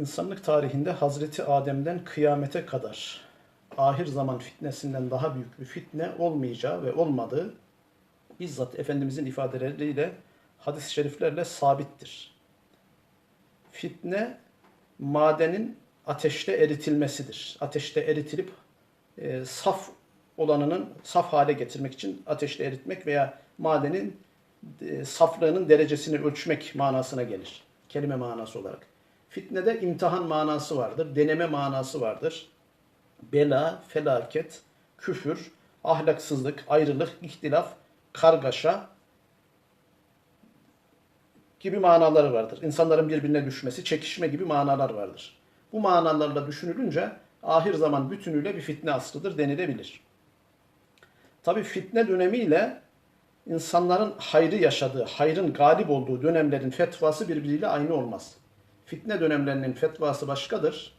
İnsanlık tarihinde Hazreti Adem'den kıyamete kadar ahir zaman fitnesinden daha büyük bir fitne olmayacağı ve olmadığı bizzat Efendimizin ifadeleriyle hadis-i şeriflerle sabittir. Fitne madenin ateşte eritilmesidir. Ateşte eritilip e, saf olanının saf hale getirmek için ateşte eritmek veya madenin e, saflığının derecesini ölçmek manasına gelir. Kelime manası olarak. Fitnede imtihan manası vardır, deneme manası vardır. Bela, felaket, küfür, ahlaksızlık, ayrılık, ihtilaf, kargaşa gibi manaları vardır. İnsanların birbirine düşmesi, çekişme gibi manalar vardır. Bu manalarla düşünülünce ahir zaman bütünüyle bir fitne asrıdır denilebilir. Tabi fitne dönemiyle insanların hayrı yaşadığı, hayrın galip olduğu dönemlerin fetvası birbiriyle aynı olmaz. Fitne dönemlerinin fetvası başkadır.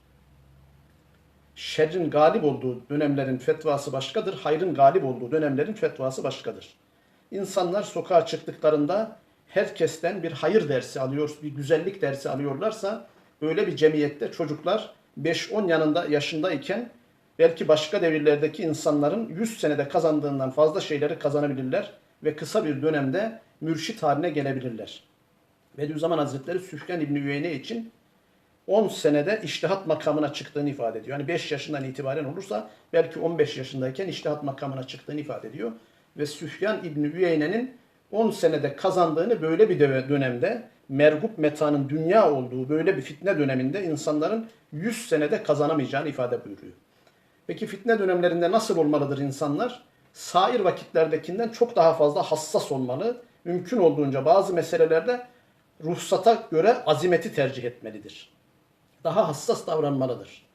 Şerrin galip olduğu dönemlerin fetvası başkadır. Hayrın galip olduğu dönemlerin fetvası başkadır. İnsanlar sokağa çıktıklarında herkesten bir hayır dersi alıyor, bir güzellik dersi alıyorlarsa böyle bir cemiyette çocuklar 5-10 yanında yaşındayken belki başka devirlerdeki insanların 100 senede kazandığından fazla şeyleri kazanabilirler ve kısa bir dönemde mürşit haline gelebilirler. Bediüzzaman Hazretleri Süfyan İbni Üyeyne için 10 senede iştihat makamına çıktığını ifade ediyor. Yani 5 yaşından itibaren olursa belki 15 yaşındayken iştihat makamına çıktığını ifade ediyor. Ve Süfyan İbni Üyeyne'nin 10 senede kazandığını böyle bir dö- dönemde mergup metanın dünya olduğu böyle bir fitne döneminde insanların 100 senede kazanamayacağını ifade buyuruyor. Peki fitne dönemlerinde nasıl olmalıdır insanlar? Sair vakitlerdekinden çok daha fazla hassas olmalı. Mümkün olduğunca bazı meselelerde ruhsata göre azimeti tercih etmelidir. Daha hassas davranmalıdır.